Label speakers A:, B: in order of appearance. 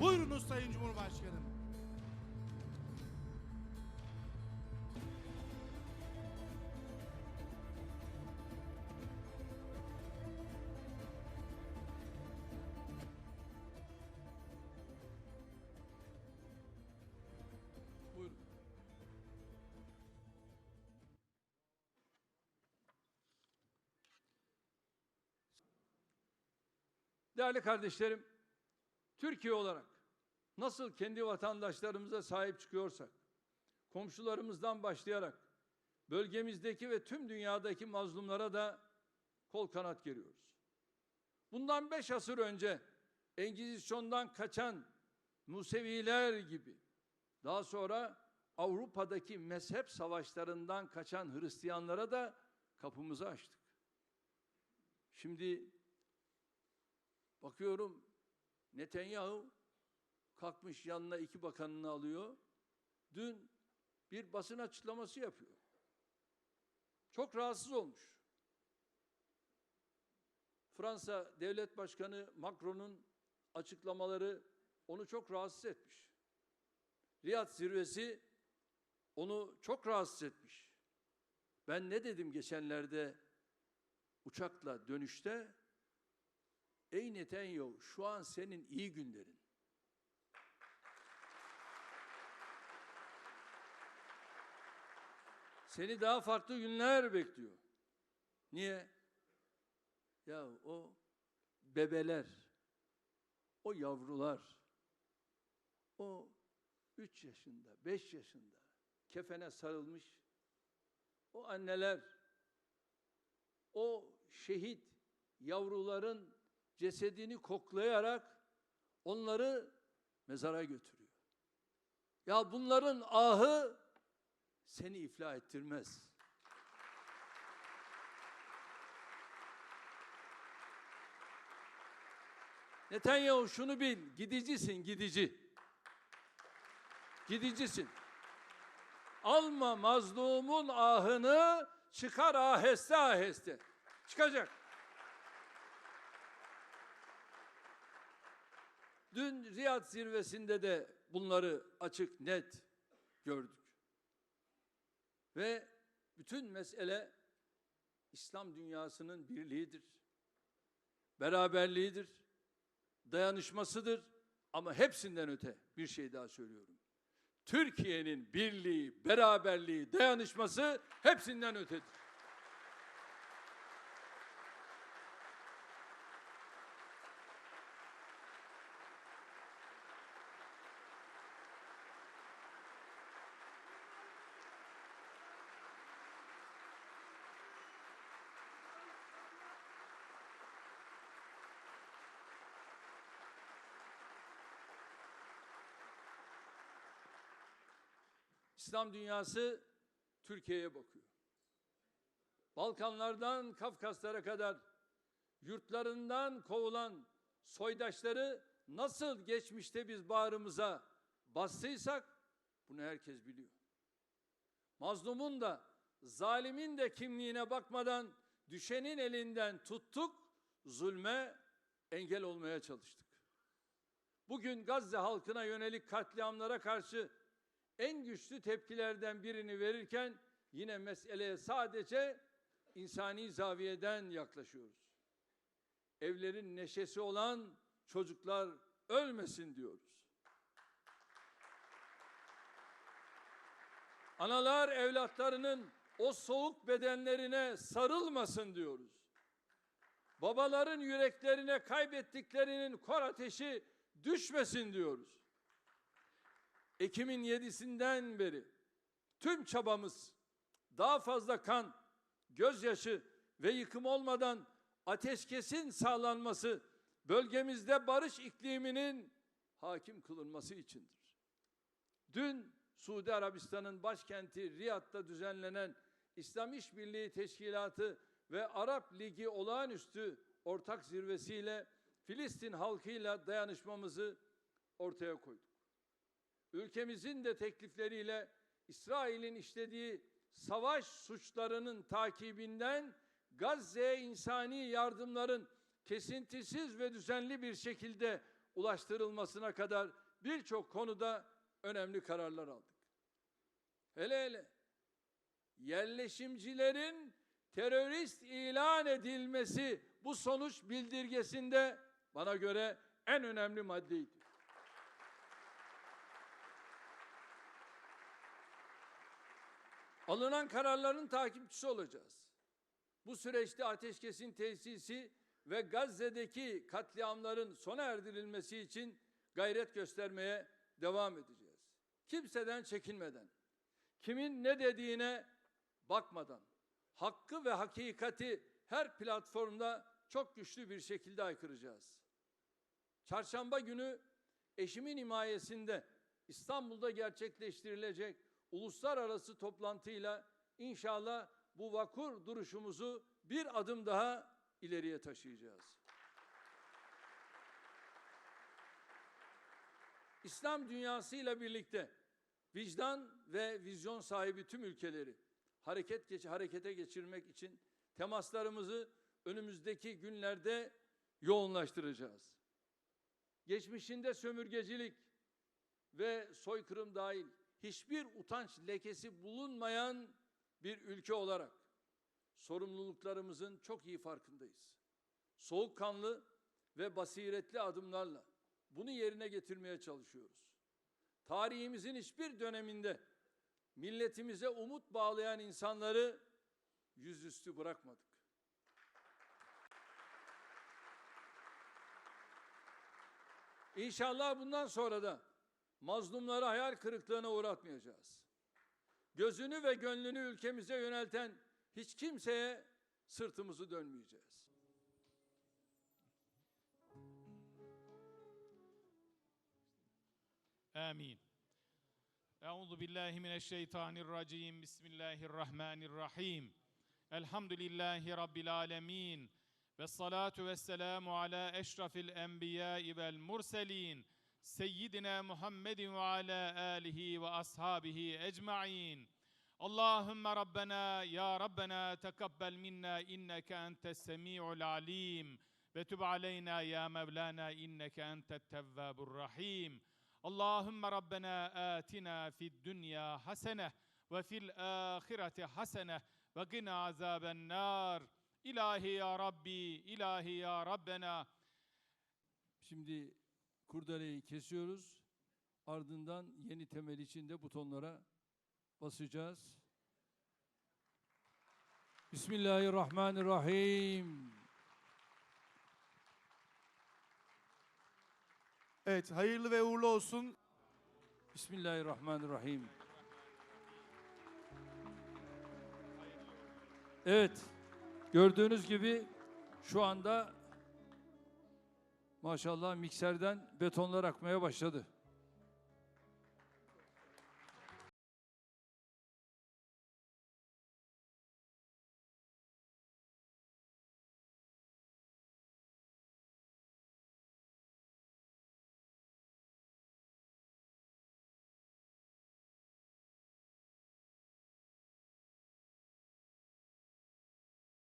A: Buyurunuz Sayın Cumhurbaşkanım.
B: Buyurun. Değerli kardeşlerim, Türkiye olarak nasıl kendi vatandaşlarımıza sahip çıkıyorsak, komşularımızdan başlayarak bölgemizdeki ve tüm dünyadaki mazlumlara da kol kanat geriyoruz. Bundan beş asır önce Engizisyon'dan kaçan Museviler gibi daha sonra Avrupa'daki mezhep savaşlarından kaçan Hristiyanlara da kapımızı açtık. Şimdi bakıyorum Netanyahu kalkmış yanına iki bakanını alıyor. Dün bir basın açıklaması yapıyor. Çok rahatsız olmuş. Fransa Devlet Başkanı Macron'un açıklamaları onu çok rahatsız etmiş. Riyad zirvesi onu çok rahatsız etmiş. Ben ne dedim geçenlerde uçakla dönüşte? Ey Netanyahu şu an senin iyi günlerin. Seni daha farklı günler bekliyor. Niye? Ya o bebeler, o yavrular, o üç yaşında, beş yaşında kefene sarılmış o anneler, o şehit yavruların cesedini koklayarak onları mezara götürüyor. Ya bunların ahı seni iflah ettirmez. Netanyahu şunu bil, gidicisin gidici. Gidicisin. Alma mazlumun ahını çıkar aheste aheste. Çıkacak. Dün Riyad zirvesinde de bunları açık net gördük. Ve bütün mesele İslam dünyasının birliğidir. Beraberliğidir. Dayanışmasıdır. Ama hepsinden öte bir şey daha söylüyorum. Türkiye'nin birliği, beraberliği, dayanışması hepsinden ötedir. İslam dünyası Türkiye'ye bakıyor. Balkanlardan Kafkaslara kadar yurtlarından kovulan soydaşları nasıl geçmişte biz bağrımıza bastıysak bunu herkes biliyor. Mazlumun da zalimin de kimliğine bakmadan düşenin elinden tuttuk, zulme engel olmaya çalıştık. Bugün Gazze halkına yönelik katliamlara karşı en güçlü tepkilerden birini verirken yine meseleye sadece insani zaviyeden yaklaşıyoruz. Evlerin neşesi olan çocuklar ölmesin diyoruz. Analar evlatlarının o soğuk bedenlerine sarılmasın diyoruz. Babaların yüreklerine kaybettiklerinin kor ateşi düşmesin diyoruz. Ekim'in yedisinden beri tüm çabamız daha fazla kan, gözyaşı ve yıkım olmadan ateşkesin sağlanması, bölgemizde barış ikliminin hakim kılınması içindir. Dün Suudi Arabistan'ın başkenti Riyad'da düzenlenen İslam İşbirliği Teşkilatı ve Arap Ligi olağanüstü ortak zirvesiyle Filistin halkıyla dayanışmamızı ortaya koyduk ülkemizin de teklifleriyle İsrail'in işlediği savaş suçlarının takibinden Gazze'ye insani yardımların kesintisiz ve düzenli bir şekilde ulaştırılmasına kadar birçok konuda önemli kararlar aldık. Hele hele yerleşimcilerin terörist ilan edilmesi bu sonuç bildirgesinde bana göre en önemli maddeydi. Alınan kararların takipçisi olacağız. Bu süreçte ateşkesin tesisi ve Gazze'deki katliamların sona erdirilmesi için gayret göstermeye devam edeceğiz. Kimseden çekinmeden, kimin ne dediğine bakmadan, hakkı ve hakikati her platformda çok güçlü bir şekilde aykıracağız. Çarşamba günü eşimin himayesinde İstanbul'da gerçekleştirilecek uluslararası toplantıyla inşallah bu vakur duruşumuzu bir adım daha ileriye taşıyacağız. İslam dünyasıyla birlikte vicdan ve vizyon sahibi tüm ülkeleri hareket geç harekete geçirmek için temaslarımızı önümüzdeki günlerde yoğunlaştıracağız. Geçmişinde sömürgecilik ve soykırım dahil hiçbir utanç lekesi bulunmayan bir ülke olarak sorumluluklarımızın çok iyi farkındayız. Soğukkanlı ve basiretli adımlarla bunu yerine getirmeye çalışıyoruz. Tarihimizin hiçbir döneminde milletimize umut bağlayan insanları yüzüstü bırakmadık. İnşallah bundan sonra da mazlumları hayal kırıklığına uğratmayacağız. Gözünü ve gönlünü ülkemize yönelten hiç kimseye sırtımızı dönmeyeceğiz.
C: Amin. Euzu billahi mineşşeytanirracim. Bismillahirrahmanirrahim. Elhamdülillahi rabbil alamin. Ve salatu ve selamu ala eşrafil enbiya vel murselin. سيدنا محمد وعلى آله وأصحابه أجمعين. اللهم ربنا يا ربنا تقبل منا إنك أنت السميع العليم. وتب علينا يا مولانا إنك أنت التواب الرحيم. اللهم ربنا آتنا في الدنيا حسنة وفي الآخرة حسنة وقنا عذاب النار. İlahi ya Rabbi, ilahi ya Rabbena.
B: Şimdi kurdeleyi kesiyoruz. Ardından yeni temel içinde butonlara basacağız. Bismillahirrahmanirrahim.
A: Evet hayırlı ve uğurlu olsun.
B: Bismillahirrahmanirrahim. Evet. Gördüğünüz gibi şu anda maşallah mikserden betonlar akmaya başladı.